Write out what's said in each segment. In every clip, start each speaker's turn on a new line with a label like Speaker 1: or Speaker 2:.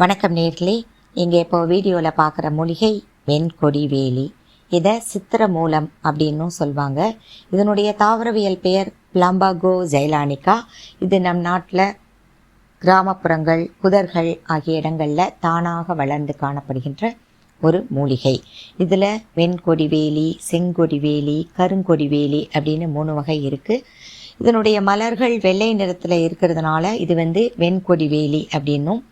Speaker 1: வணக்கம் நேர்களே. இங்கே இப்போ வீடியோவில் பார்க்குற மூலிகை வெண்கொடி வேலி இதை சித்திர மூலம் அப்படின்னும் சொல்லுவாங்க இதனுடைய தாவரவியல் பெயர் பிளாம்பாகோ ஜெயலானிகா இது நம் நாட்டில் கிராமப்புறங்கள் புதர்கள் ஆகிய இடங்களில் தானாக வளர்ந்து காணப்படுகின்ற ஒரு மூலிகை. இதில் வெண்கொடி வேலி செங்கொடி வேலி கருங்கொடி வேலி அப்படின்னு மூணு வகை இருக்குது இதனுடைய மலர்கள் வெள்ளை நிறத்தில் இருக்கிறதுனால இது வந்து வெண்கொடி வேலி அப்படின்னும்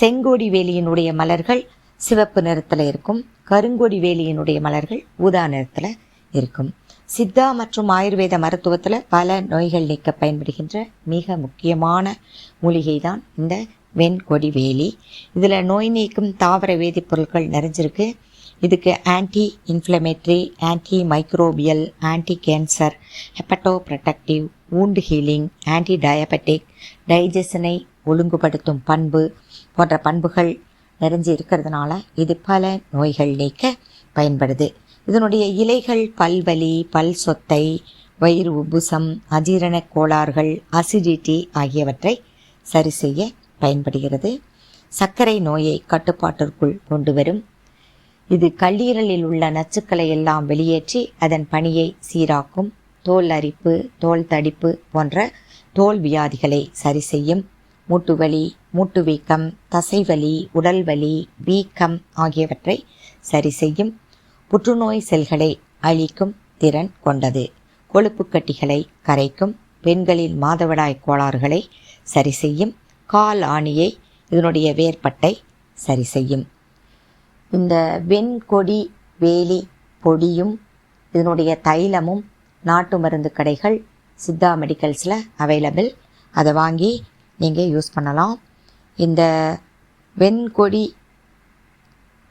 Speaker 1: செங்கோடி வேலியினுடைய மலர்கள் சிவப்பு நிறத்தில் இருக்கும். கருங்கொடி வேலியினுடைய மலர்கள் ஊதா நிறத்தில் இருக்கும். சித்தா மற்றும் ஆயுர்வேத மருத்துவத்தில் பல நோய்கள் நீக்க பயன்படுகின்ற மிக முக்கியமான மூலிகை தான் இந்த வெண்கொடி வேலி இதில் நோய் நீக்கும் தாவர வேதிப்பொருட்கள் நிறைஞ்சிருக்கு. இதுக்கு anti inflammatory anti microbial anti cancer hepato protective wound healing anti diabetic டைஜஷனை ஒழுங்குபடுத்தும் பண்பு போன்ற பண்புகள் நிறைஞ்சு இருக்கிறதுனால இது பல நோய்கள் நீக்க பயன்படுது. இதனுடைய இலைகள் பல்வலி பல் சொத்தை வயிறு உபுசம் அஜீரண கோளாறுகள் அசிடிட்டி ஆகியவற்றை சரி செய்ய பயன்படுகிறது. சர்க்கரை நோயை கட்டுப்பாட்டிற்குள் கொண்டு வரும். இது கல்லீரலில் உள்ள நச்சுக்களை எல்லாம் வெளியேற்றி அதன் பணியை சீராக்கும். தோல் அரிப்பு தோல் தடிப்பு போன்ற தோல் வியாதிகளை சரி செய்யும் மூட்டுவலி மூட்டு வீக்கம் தசைவலி உடல் வலி வீக்கம் ஆகியவற்றை சரி செய்யும் புற்றுநோய் செல்களை அழிக்கும் திறன் கொண்டது. கொழுப்பு கட்டிகளை கரைக்கும் பெண்களின் மாதவிடாய் கோளாறுகளை சரி செய்யும் கால் ஆணியை இதனுடைய வேர்பட்டை சரி செய்யும் இந்த வெண்கொடி வேலி பொடியும் இதனுடைய தைலமும் நாட்டு மருந்து கடைகள் சித்தா மெடிக்கல்ஸில் அவைலபிள் அதை வாங்கி நீங்கள் யூஸ் பண்ணலாம். இந்த வெண்கொடி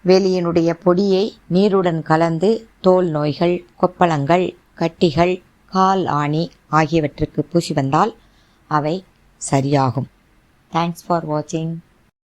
Speaker 1: வேலியினுடைய பொடியை நீருடன் கலந்து தோல் நோய்கள் கொப்பளங்கள் கட்டிகள் கால் ஆணி ஆகியவற்றுக்கு பூசி வந்தால் அவை சரியாகும். தேங்க்ஸ் ஃபார் வாட்சிங்